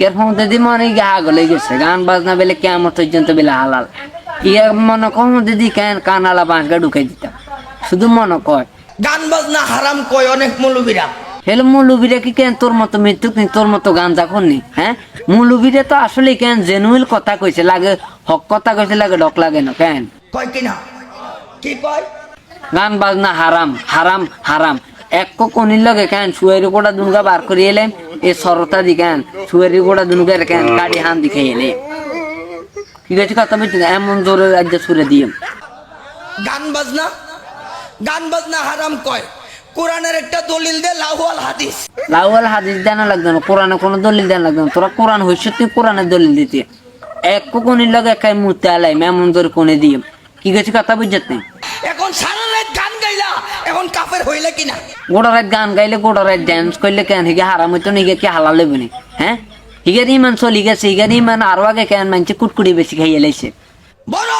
ইয়ার মধ্যে দি মনে গা গলে গেছে। গান বাজনা বেলে কেমন পর্যন্ত বেলে হালাল। ইয়া মনে কম দিদি কেন কানালা বাঁশগা ঢুকাই দিতাম। শুধু মনে কয়। গান বাজনা হারাম কয় অনেক মৌলবীরা। হেলো মৌলবীরা কি কেন তোর মতো মৃত্যু কি তোর মতো গাঞ্জা করনি হ্যাঁ? মৌলবীরা তো আসলে কেন জেনুইল কথা কইছে লাগে হক কথা কইছে লাগে ডক লাগে না কেন? কয় কিনা? কি কয়? গান বাজনা হারাম হারাম হারাম। এক কোনির লগে কেন সুয়েরি গোড়া দুনগা বার করে এলেন? এ সরতা দি কেন সুয়েরি গোড়া দুনগা কেন কাড়ি হান দিকে এলে। ঠিক আছে কথা বলছি এমন জোরে রাজ্য সুরে দিয়ে গান বাজনা? গান বাজনা হারাম কয়। কোরআনের একটা দলিল দে লাহুয়াল হাদিস। লাউয়াল হাদিস দেনা লাগতো না কোরআনে কোনো দলিল দেনা লাগতো না। তোরা কোরআন হইছ তুই কোরআনের দলিল দিতে। এক কোনির লগে একাই মুতে আলাই এমন জোরে কোনে দিয়ে কি গেছে কথা বুঝতে নেই এখন সারা রাত গান গাইলা এখন হইলে কিনা? গোটা রাত গান গাইলে গোটা রাত ড্যান্স করলে কেন? হিগে হারাম হইতো না হিগে কি হালাল লেবে নি? হ্যাঁ? হিগের ইমান চলি গেছে হিগের ইমান আরও আগে কেন মানছে? কুটকুটি বেশি খাইয়ে লাইছে। বড়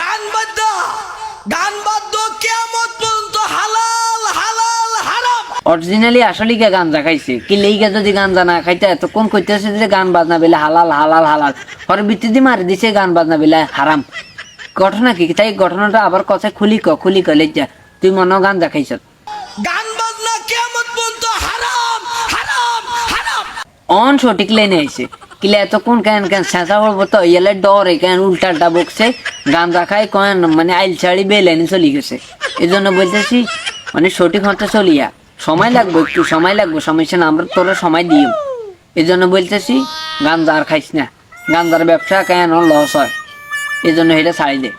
গান বাদ্য গান বাদ্য কেমন পর্যন্ত হালাল হালাল হারাম। অরিজিনালি আসলে কে গাঞ্জা খাইছে। কি লেইগা যদি গাঞ্জা না খাইতে এতক্ষণ কইতেছে যে গান বাজনা বেলে হালাল হালাল হালাল। পরে ভিত্তি মারি দিছে গান বাজনা বেলে হারাম। ঘটনা কি? তাই ঘটনাটা আবার কথা খুলি ক খুলি ক লেজা তুই মনে গাঞ্জা খাইছ গান বাজনা কেমন পর্যন্ত হারাম হারাম হারাম। অন সঠিক লাইনে আইছে। কিলে এত কোন কেন কেন চেঁচা পড়ব তো ইয়েলে ডরে কেন উল্টাটা বকছে গাঞ্জা খাই কেন মানে আইল ছাড়ি বেলেনি চলি গেছে। এই জন্য বলতেছি মানে সঠিক হতে চলিয়া। সময় লাগবে একটু সময় লাগবে সমস্যা না আমরা তোরা সময় দিও এই জন্য বলতেছি গাঞ্জা আর খাইস না। গাঞ্জার ব্যবসা কেন লস হয়? এই জন্য এটা ছাড়ি দে।